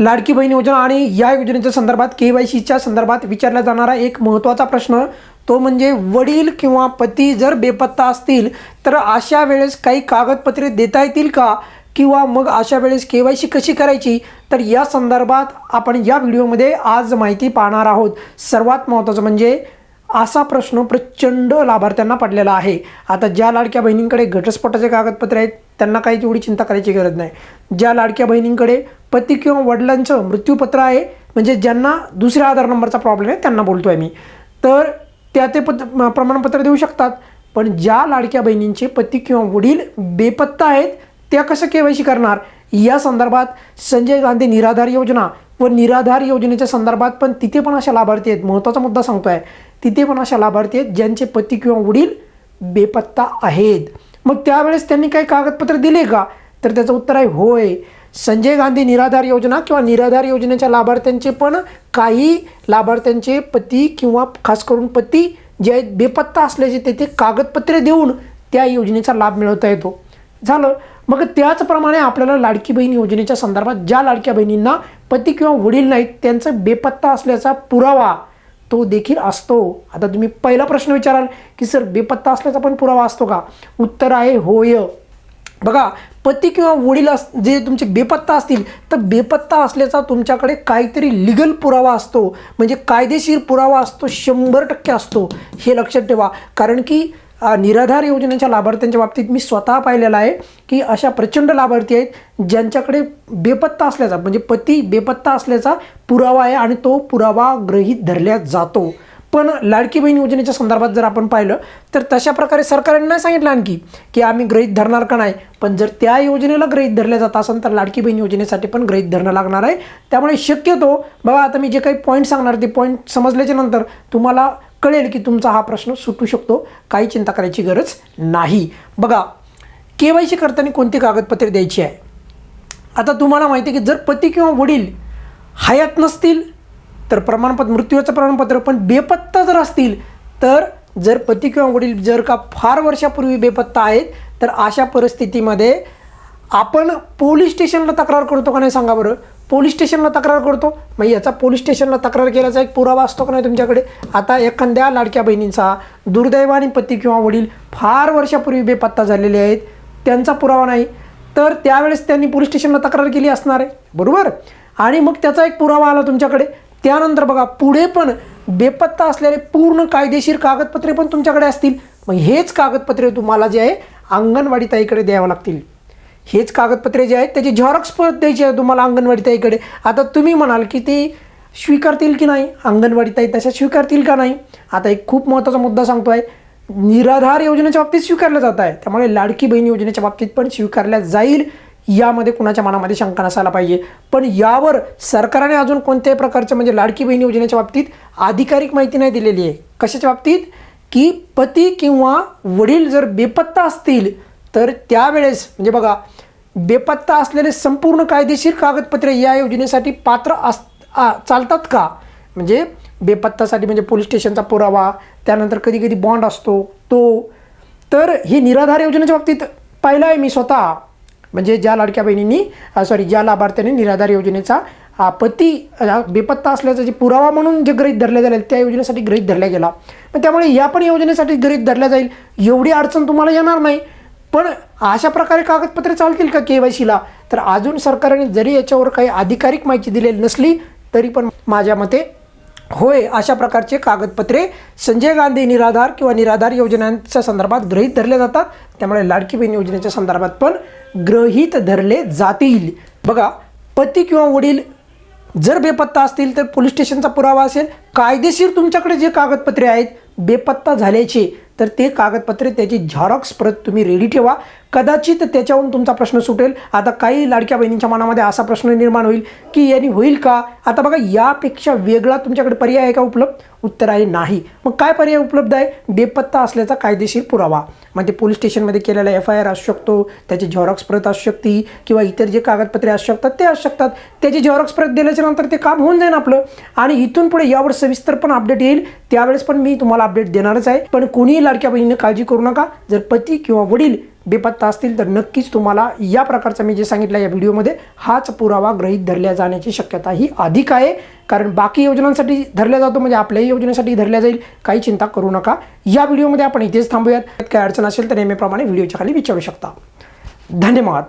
लाडकी बहीण योजना आणि या योजनेच्या संदर्भात के वाय सीच्या संदर्भात विचारला जाणारा एक महत्त्वाचा प्रश्न तो म्हणजे वडील किंवा पती जर बेपत्ता असतील तर अशा वेळेस काही कागदपत्रे देता येतील का? किंवा मग अशा वेळेस के वाय सी कशी करायची? तर या संदर्भात आपण या व्हिडिओमध्ये आज माहिती पाहणार आहोत. सर्वात महत्त्वाचं म्हणजे असा प्रश्न प्रचंड लाभार्थ्यांना पडलेला आहे. आता ज्या लाडक्या बहिणींकडे घटस्फोटाचे कागदपत्रे आहेत त्यांना काही तेवढी चिंता करायची गरज नाही. ज्या लाडक्या बहिणींकडे पती किंवा वडिलांचं मृत्यूपत्र आहे म्हणजे ज्यांना दुसऱ्या आधार नंबरचा प्रॉब्लेम आहे त्यांना बोलतो आहे मी. तर त्या ते पत प्रमाणपत्र देऊ शकतात. पण ज्या लाडक्या बहिणींचे पती किंवा वडील बेपत्ता आहेत त्या कसं के वाय सी करणार? या संदर्भात संजय गांधी निराधार योजना व निराधार योजनेच्या संदर्भात पण तिथे पण अशा लाभार्थी आहेत. महत्त्वाचा मुद्दा सांगतोय. तिथे पण अशा लाभार्थी आहेत ज्यांचे पती किंवा वडील बेपत्ता आहेत. मग त्यावेळेस त्यांनी काही कागदपत्र दिले का? तर त्याचं उत्तर आहे होय. संजय गांधी निराधार योजना किंवा निराधार योजनेच्या लाभार्थ्यांचे पण काही लाभार्थ्यांचे पती किंवा खास करून पती जे आहेत बेपत्ता असल्याचे तेथे कागदपत्रे देऊन त्या योजनेचा लाभ मिळवता येतो. झालं. मग त्याचप्रमाणे आपल्याला लाडकी बहीण योजनेच्या संदर्भात ज्या लाडक्या बहिणींना पती किंवा वडील नाहीत त्यांचं बेपत्ता असल्याचा पुरावा तो देखील असतो. आता तुम्ही पहिला प्रश्न विचाराल की सर बेपत्ता असल्याचा पण पुरावा असतो का? उत्तर आहे होय. बघा पती किंवा वडील अस जे तुमचे बेपत्ता असतील तर बेपत्ता असल्याचा तुमच्याकडे काहीतरी लिगल पुरावा असतो. म्हणजे कायदेशीर पुरावा असतो शंभर टक्के असतो. हे लक्षात ठेवा. कारण की निराधार योजनेच्या लाभार्थ्यांच्या बाबतीत मी स्वतः पाहिलेलं आहे की अशा प्रचंड लाभार्थी आहेत ज्यांच्याकडे बेपत्ता असल्याचा म्हणजे पती बेपत्ता असल्याचा पुरावा आहे आणि तो पुरावा गृहीत धरल्या जातो. पण लाडकी बहीण योजनेच्या संदर्भात जर आपण पाहिलं तर तशा प्रकारे सरकारने नाही सांगितलं आणखी की आम्ही गृहीत धरणार का नाही. पण जर त्या योजनेला ग्रहित धरल्या जात असेल तर लाडकी बहीण योजनेसाठी पण गृहीत धरणं लागणार आहे. त्यामुळे शक्यतो बघा आता मी जे काही पॉईंट सांगणार ते पॉईंट समजल्याच्या नंतर तुम्हाला कळेल की तुमचा हा प्रश्न सुटू शकतो. काही चिंता करायची गरज नाही. बघा के वाय सी करताना कोणती कागदपत्रे द्यायची आहे? आता तुम्हाला माहिती आहे की जर पती किंवा वडील हयात नसतील तर प्रमाणपत्र मृत्यूचं प्रमाणपत्र पण बेपत्ता जर असतील तर जर पती किंवा वडील जर का फार वर्षापूर्वी बेपत्ता आहेत तर अशा परिस्थितीमध्ये आपण पोलीस स्टेशनला तक्रार करतो का नाही सांगा बरं? पोलीस स्टेशनला तक्रार करतो. मग याचा पोलीस स्टेशनला तक्रार केल्याचा एक पुरावा असतो का नाही तुमच्याकडे? आता एखाद्या लाडक्या बहिणींचा दुर्दैवाने पती किंवा वडील फार वर्षापूर्वी बेपत्ता झालेले आहेत. त्यांचा पुरावा नाही. तर त्यावेळेस त्यांनी पोलीस स्टेशनला तक्रार केली असणार आहे. बरोबर? आणि मग त्याचा एक पुरावा आला तुमच्याकडे. त्यानंतर बघा पुढे पण बेपत्ता असलेले पूर्ण कायदेशीर कागदपत्रे पण तुमच्याकडे असतील. मग हेच कागदपत्रे तुम्हाला जे आहे अंगणवाडी ताईकडे द्यावं लागतील. हेच कागदपत्रे जे आहेत त्याची झेरॉक्स परत द्यायची आहे तुम्हाला अंगणवाडी ताईकडे. आता तुम्ही म्हणाल की ती स्वीकारतील की नाही? अंगणवाडी ताई तशा स्वीकारतील का नाही? आता एक खूप महत्त्वाचा मुद्दा सांगतो आहे निराधार योजनेच्या बाबतीत स्वीकारलं जात आहे. त्यामुळे लाडकी बहीण योजनेच्या बाबतीत पण स्वीकारल्या जाईल यामध्ये कुणाच्या मनामध्ये शंका नसायला पाहिजे. पण यावर सरकारने अजून कोणत्याही प्रकारचं म्हणजे लाडकी बहीण योजनेच्या बाबतीत आधिकारिक माहिती नाही दिलेली आहे. कशाच्या बाबतीत? की पती किंवा वडील जर बेपत्ता असतील तर त्यावेळेस म्हणजे बघा बेपत्ता असलेले संपूर्ण कायदेशीर कागदपत्रे या योजनेसाठी पात्र अस आ, चालतात का? म्हणजे बेपत्तासाठी म्हणजे पोलीस स्टेशनचा पुरावा त्यानंतर कधी कधी बॉन्ड असतो तो. तर हे निराधार योजनेच्या बाबतीत पाहिलं आहे मी स्वतः. म्हणजे ज्या लाडक्या बहिणींनी सॉरी ज्या लाभार्थ्यांनी निराधार योजनेचा पती बेपत्ता असल्याचा जे पुरावा म्हणून जे गृहित धरले जाईल त्या योजनेसाठी गृहित धरल्या गेला. पण त्यामुळे या पण योजनेसाठी गृहित धरल्या जाईल एवढी अडचण तुम्हाला येणार नाही. पण अशा प्रकारे कागदपत्रे चालतील का के वाय सीला तर अजून सरकारने जरी याच्यावर काही अधिकारिक माहिती दिलेली नसली तरी पण माझ्या मते होय अशा प्रकारचे कागदपत्रे संजय गांधी निराधार किंवा निराधार योजनांच्या संदर्भात ग्रहीत धरले जातात. त्यामुळे लाडकी बहीण योजनेच्या संदर्भात पण गृहीत धरले जातील. बघा पती किंवा वडील जर बेपत्ता असतील तर पोलीस स्टेशनचा पुरावा असेल. कायदेशीर तुमच्याकडे जे कागदपत्रे आहेत बेपत्ता झाल्याचे. तर ते कागदपत्रे त्याची झेरॉक्स प्रत तुम्ही रेडी ठेवा. कदाचित त्याच्यावरून तुमचा प्रश्न सुटेल. आता काही लाडक्या बहिणींच्या मनामध्ये असा प्रश्न निर्माण होईल की यांनी होईल का? आता बघा यापेक्षा वेगळा तुमच्याकडे पर्याय आहे का उपलब्ध? उत्तर आहे नाही. मग काय पर्याय उपलब्ध आहे? बेपत्ता असल्याचा कायदेशीर पुरावा. म्हणजे पोलीस स्टेशनमध्ये केलेला एफ आय आर असू शकतो त्याची झेरॉक्स प्रत असू शकते किंवा इतर जे कागदपत्रे असू शकतात ते असू शकतात. त्याची झेरॉक्स प्रत दिल्याच्या नंतर ते काम होऊन जाईल आपलं. आणि इथून पुढे यावर सविस्तर पण अपडेट येईल. त्यावेळेस पण मी तुम्हाला अपडेट देणारच आहे. पण कोणीही लाडक्या बहिणीनं काळजी करू नका. जर पती किंवा वडील बेपत्ता असतील तर नक्कीच तुम्हाला या प्रकारचा मी जे सांगितलं या व्हिडिओमध्ये हाच पुरावा गृहीत धरल्या जाण्याची शक्यता ही अधिक आहे. कारण बाकी योजनांसाठी धरल्या जातो म्हणजे आपल्याही योजनेसाठी धरल्या जाईल. काही चिंता करू नका. या व्हिडिओमध्ये आपण इथेच थांबूयात. काय अडचण असेल तर नेहमीप्रमाणे व्हिडिओच्या खाली विचारू शकता. धन्यवाद.